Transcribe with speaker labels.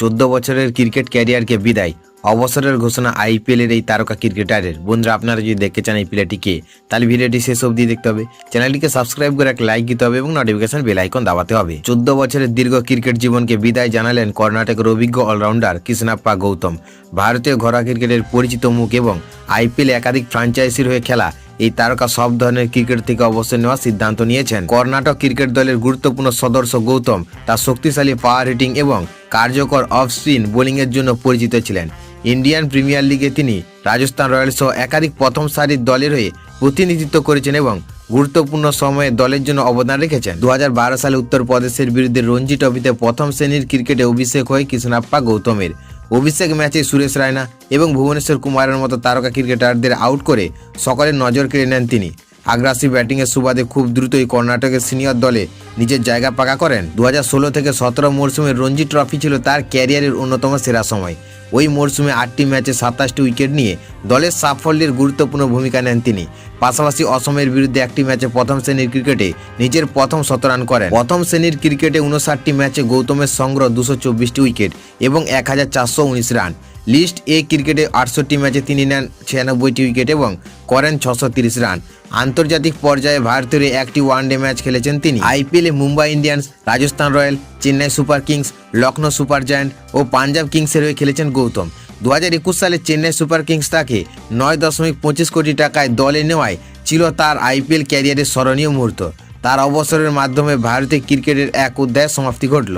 Speaker 1: চোদ্দ বছরের ক্রিকেট ক্যারিয়ারকে বিদায়। অবসরের ঘোষণা আইপিএলের এই তারকা ক্রিকেটারের। বন্ধুরা, আপনারা যদি দেখতে চান এই প্লেটিকে তাহলে ভিডিওটি শেষ অবধি দেখতে হবে। চ্যানেলটিকে সাবস্ক্রাইব করে এক লাইক দিতে হবে এবং নোটিফিকেশন বেল আইকন দাবাতে হবে। চোদ্দ বছরের দীর্ঘ ক্রিকেট জীবনকে বিদায় জানালেন কর্ণাটকের অভিজ্ঞ অলরাউন্ডার কৃষ্ণাপ্পা গৌতম। ভারতীয় ঘরোয়া ক্রিকেটের পরিচিত মুখ এবং আইপিএল একাধিক ফ্রাঞ্চাইজির হয়ে খেলা। এই তারকা সব ধরনের ক্রিকেট থেকে অবসর নেওয়ার সিদ্ধান্ত নিয়েছেন। কর্ণাটক ক্রিকেট দলের গুরুত্বপূর্ণ সদস্য গৌতম তার শক্তিশালী পাওয়ার হিটিং এবং কার্যকর অফ স্পিন বোলিংয়ের জন্য পরিচিত ছিলেন। ইন্ডিয়ান প্রিমিয়ার লিগে তিনি রাজস্থান রয়্যালস সহ একাধিক প্রথম সারির দলের হয়ে প্রতিনিধিত্ব করেছেন এবং গুরুত্বপূর্ণ সময়ে দলের জন্য অবদান রেখেছেন। দু হাজার বারো সালে উত্তরপ্রদেশের বিরুদ্ধে রঞ্জি ট্রফিতে প্রথম শ্রেণির ক্রিকেটে অভিষেক হয় কৃষ্ণাপ্পা গৌতমের। অভিষেক ম্যাচে সুরেশ রায়না এবং ভুবনেশ্বর কুমারের মতো তারকা ক্রিকেটারদের আউট করে সকলের নজর কেড়ে নেন তিনি। আগ্রাসী ব্যাটিংয়ের সুবাদে খুব দ্রুতই কর্ণাটকের সিনিয়র দলে নিজের জায়গা পাকা করেন। দু হাজার ষোলো থেকে সতেরো মরশুমে রঞ্জি ট্রফি ছিল তার ক্যারিয়ারের অন্যতম সেরা সময়। ওই মরশুমে আটটি ম্যাচে সাতাশটি উইকেট নিয়ে দলের সাফল্যের গুরুত্বপূর্ণ ভূমিকা নেন তিনি। পাশাপাশি অসমের বিরুদ্ধে একটি ম্যাচে প্রথম শ্রেণির ক্রিকেটে নিজের প্রথম শতরান করেন। প্রথম শ্রেণির ক্রিকেটে উনষাটটি ম্যাচে গৌতমের সংগ্রহ দুশো উইকেট এবং এক হাজার চারশো উনিশ রান। লিস্ট এ ক্রিকেটে আটষট্টি ম্যাচে তিনি নেন ছিয়ানব্বইটি উইকেট এবং করেন ছশো তিরিশ রান। আন্তর্জাতিক পর্যায়ে ভারতের একটি ওয়ানডে ম্যাচ খেলেছেন তিনি। আইপিএলে Mumbai Indians, Rajasthan Royal, Chennai Super Kings Lucknow Super Giant ও পাঞ্জাব কিংসের হয়ে খেলেছেন গৌতম। দু হাজার একুশ সালে চেন্নাই সুপার কিংস তাকে নয় দশমিক পঁচিশ কোটি টাকায় দলে নেওয়ায় ছিল তার আইপিএল ক্যারিয়ারের স্মরণীয় মুহূর্ত। তার অবসরের মাধ্যমে ভারতীয় ক্রিকেটের এক অধ্যায়ের সমাপ্তি ঘটল।